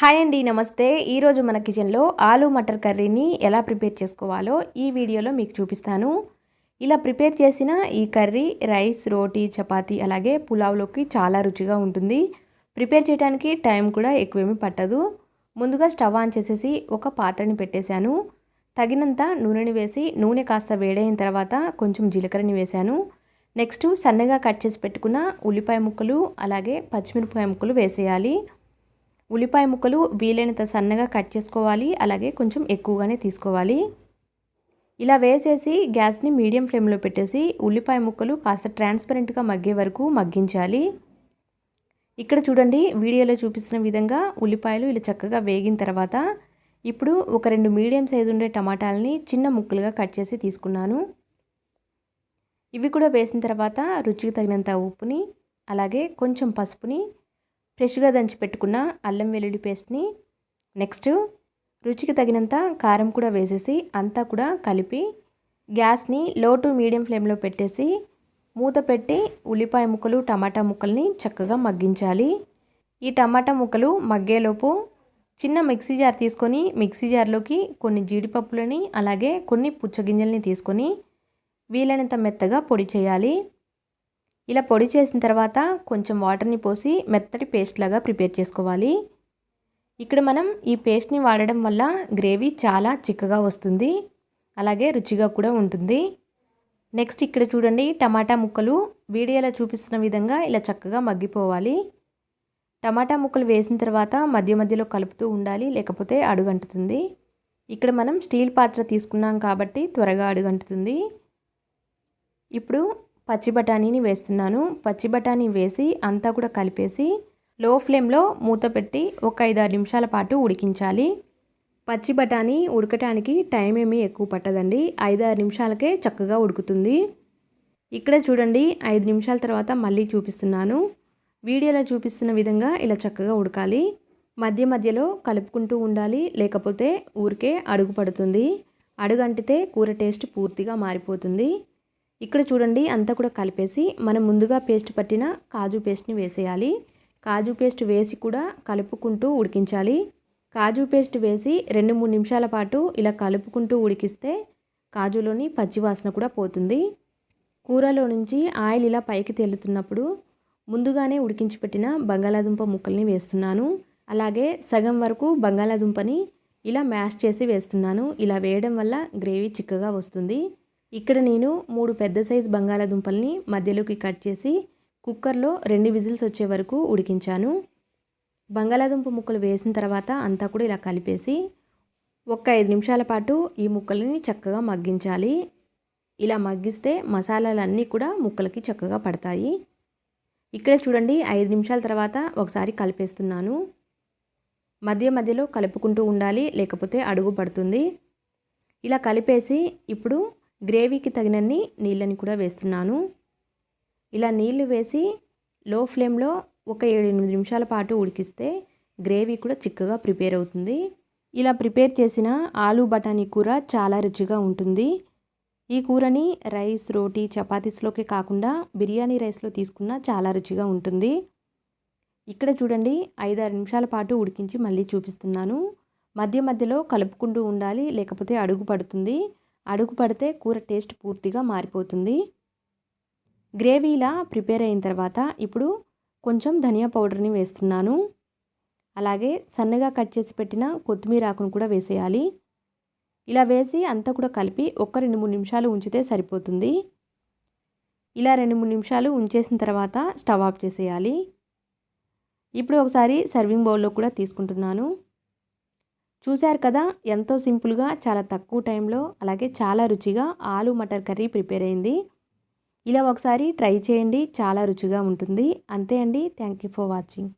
Hi అండి నమస్తే. ఈరోజు మన కిచెన్లో ఆలు మటర్ కర్రీని ఎలా ప్రిపేర్ చేసుకోవాలో ఈ వీడియోలో మీకు చూపిస్తాను. ఇలా ప్రిపేర్ చేసిన ఈ కర్రీ రైస్ రోటీ చపాతీ అలాగే పులావ్లోకి చాలా రుచిగా ఉంటుంది. ప్రిపేర్ చేయడానికి టైం కూడా ఎక్కువేమీ పట్టదు. ముందుగా స్టవ్ ఆన్ చేసేసి ఒక పాత్రని పెట్టేశాను. తగినంత నూనెని వేసి నూనె కాస్త వేడైన తర్వాత కొంచెం జీలకర్రని వేశాను. నెక్స్ట్ సన్నగా కట్ చేసి పెట్టుకున్న ఉల్లిపాయ ముక్కలు అలాగే పచ్చిమిరపకాయ ముక్కలు వేసేయాలి. ఉల్లిపాయ ముక్కలు వీలైనంత సన్నగా కట్ చేసుకోవాలి. అలాగే కొంచెం ఎక్కువగానే తీసుకోవాలి. ఇలా వేసేసి గ్యాస్ని మీడియం ఫ్లేమ్లో పెట్టేసి ఉల్లిపాయ ముక్కలు కాస్త ట్రాన్స్పరెంట్గా మగ్గే వరకు మగ్గించాలి. ఇక్కడ చూడండి వీడియోలో చూపిస్తున్న విధంగా ఉల్లిపాయలు ఇలా చక్కగా వేగిన తర్వాత ఇప్పుడు ఒక రెండు మీడియం సైజు ఉండే టమాటాలని చిన్న ముక్కలుగా కట్ చేసి తీసుకున్నాను. ఇవి కూడా వేసిన తర్వాత రుచికి తగినంత ఉప్పుని అలాగే కొంచెం పసుపుని ఫ్రెష్గా దంచి పెట్టుకున్న అల్లం వెల్లుల్లి పేస్ట్ని నెక్స్ట్ రుచికి తగినంత కారం కూడా వేసేసి అంతా కూడా కలిపి గ్యాస్ని లో టు మీడియం ఫ్లేమ్లో పెట్టేసి మూత పెట్టి ఉల్లిపాయ ముక్కలు టమాటా ముక్కల్ని చక్కగా మగ్గించాలి. ఈ టమాటా ముక్కలు మగ్గేలోపు చిన్న మిక్సీ జార్ తీసుకొని మిక్సీ జార్లోకి కొన్ని జీడిపప్పులని అలాగే కొన్ని పుచ్చగింజల్ని తీసుకొని వీలైనంత మెత్తగా పొడి చేయాలి. ఇలా పొడి చేసిన తర్వాత కొంచెం వాటర్ని పోసి మెత్తటి పేస్ట్ లాగా ప్రిపేర్ చేసుకోవాలి. ఇక్కడ మనం ఈ పేస్ట్ని వాడడం వల్ల గ్రేవీ చాలా చిక్కగా వస్తుంది. అలాగే రుచిగా కూడా ఉంటుంది. నెక్స్ట్ ఇక్కడ చూడండి టమాటా ముక్కలు వీడియోలో చూపిస్తున్న విధంగా ఇలా చక్కగా మగ్గిపోవాలి. టమాటా ముక్కలు వేసిన తర్వాత మధ్య మధ్యలో కలుపుతూ ఉండాలి లేకపోతే అడుగంటుతుంది. ఇక్కడ మనం స్టీల్ పాత్ర తీసుకున్నాం కాబట్టి త్వరగా అడుగంటుతుంది. ఇప్పుడు పచ్చి బఠానీని వేస్తున్నాను. పచ్చి బఠానీ వేసి అంతా కూడా కలిపేసి లో ఫ్లేమ్లో మూత పెట్టి ఒక ఐదారు నిమిషాల పాటు ఉడికించాలి. పచ్చి బఠానీ ఉడకటానికి టైం ఏమీ ఎక్కువ పట్టదండి. ఐదారు నిమిషాలకే చక్కగా ఉడుకుతుంది. ఇక్కడ చూడండి ఐదు నిమిషాల తర్వాత మళ్ళీ చూపిస్తున్నాను. వీడియోలో చూపిస్తున్న విధంగా ఇలా చక్కగా ఉడకాలి. మధ్య మధ్యలో కలుపుకుంటూ ఉండాలి. లేకపోతే ఊరికే అడుగు పడుతుంది. అడుగంటితే కూర టేస్ట్ పూర్తిగా మారిపోతుంది. ఇక్కడ చూడండి అంతా కూడా కలిపేసి మనం ముందుగా పేస్ట్ పట్టిన కాజు పేస్ట్ని వేసేయాలి. కాజు పేస్ట్ వేసి కూడా కలుపుకుంటూ ఉడికించాలి. కాజు పేస్ట్ వేసి రెండు మూడు నిమిషాల పాటు ఇలా కలుపుకుంటూ ఉడికిస్తే కాజులోని పచ్చివాసన కూడా పోతుంది. కూరలో నుంచి ఆయిల్ ఇలా పైకి తేలుతున్నప్పుడు ముందుగానే ఉడికించి పెట్టిన బంగాళాదుంప ముక్కల్ని వేస్తున్నాను. అలాగే సగం వరకు బంగాళాదుంపని ఇలా మ్యాష్ చేసి వేస్తున్నాను. ఇలా వేయడం వల్ల గ్రేవీ చిక్కగా వస్తుంది. ఇక్కడ నేను మూడు పెద్ద సైజ్ బంగాళాదుంపల్ని మధ్యలోకి కట్ చేసి కుక్కర్లో రెండు విజిల్స్ వచ్చే వరకు ఉడికించాను. బంగాళాదుంప ముక్కలు వేసిన తర్వాత అంతా కూడా ఇలా కలిపేసి ఒక ఐదు నిమిషాల పాటు ఈ ముక్కలని చక్కగా మగ్గించాలి. ఇలా మగ్గిస్తే మసాలాలన్నీ కూడా ముక్కలకి చక్కగా పడతాయి. ఇక్కడ చూడండి ఐదు నిమిషాల తర్వాత ఒకసారి కలిపేస్తున్నాను. మధ్య మధ్యలో కలుపుకుంటూ ఉండాలి లేకపోతే అడుగు పడుతుంది. ఇలా కలిపేసి ఇప్పుడు గ్రేవీకి తగినన్ని నీళ్ళని కూడా వేస్తున్నాను. ఇలా నీళ్ళు వేసి లో ఫ్లేమ్లో ఒక ఏడు ఎనిమిది నిమిషాల పాటు ఉడికిస్తే గ్రేవీ కూడా చిక్కగా ప్రిపేర్ అవుతుంది. ఇలా ప్రిపేర్ చేసిన ఆలు బఠానీ కూర చాలా రుచిగా ఉంటుంది. ఈ కూరని రైస్ రోటీ చపాతీస్లోకే కాకుండా బిర్యానీ రైస్లో తీసుకున్న చాలా రుచిగా ఉంటుంది. ఇక్కడ చూడండి ఐదారు నిమిషాల పాటు ఉడికించి మళ్ళీ చూపిస్తున్నాను. మధ్య మధ్యలో కలుపుకుంటూ ఉండాలి లేకపోతే అడుగు పడుతుంది. అడుగు పడితే కూర టేస్ట్ పూర్తిగా మారిపోతుంది. గ్రేవీ ఇలా ప్రిపేర్ అయిన తర్వాత ఇప్పుడు కొంచెం ధనియా పౌడర్ని వేస్తున్నాను. అలాగే సన్నగా కట్ చేసి పెట్టిన కొత్తిమీర ఆకును కూడా వేసేయాలి. ఇలా వేసి అంతా కూడా కలిపి ఒక్క రెండు మూడు నిమిషాలు ఉంచితే సరిపోతుంది. ఇలా రెండు మూడు నిమిషాలు ఉంచేసిన తర్వాత స్టవ్ ఆఫ్ చేసేయాలి. ఇప్పుడు ఒకసారి సర్వింగ్ బౌల్లో కూడా తీసుకుంటున్నాను. చూశారు కదా ఎంతో సింపుల్గా చాలా తక్కువ టైంలో అలాగే చాలా రుచిగా ఆలు మటర్ కర్రీ ప్రిపేర్ అయింది. ఇలా ఒకసారి ట్రై చేయండి చాలా రుచిగా ఉంటుంది. అంతే అండి థ్యాంక్ యూ ఫర్ వాచింగ్.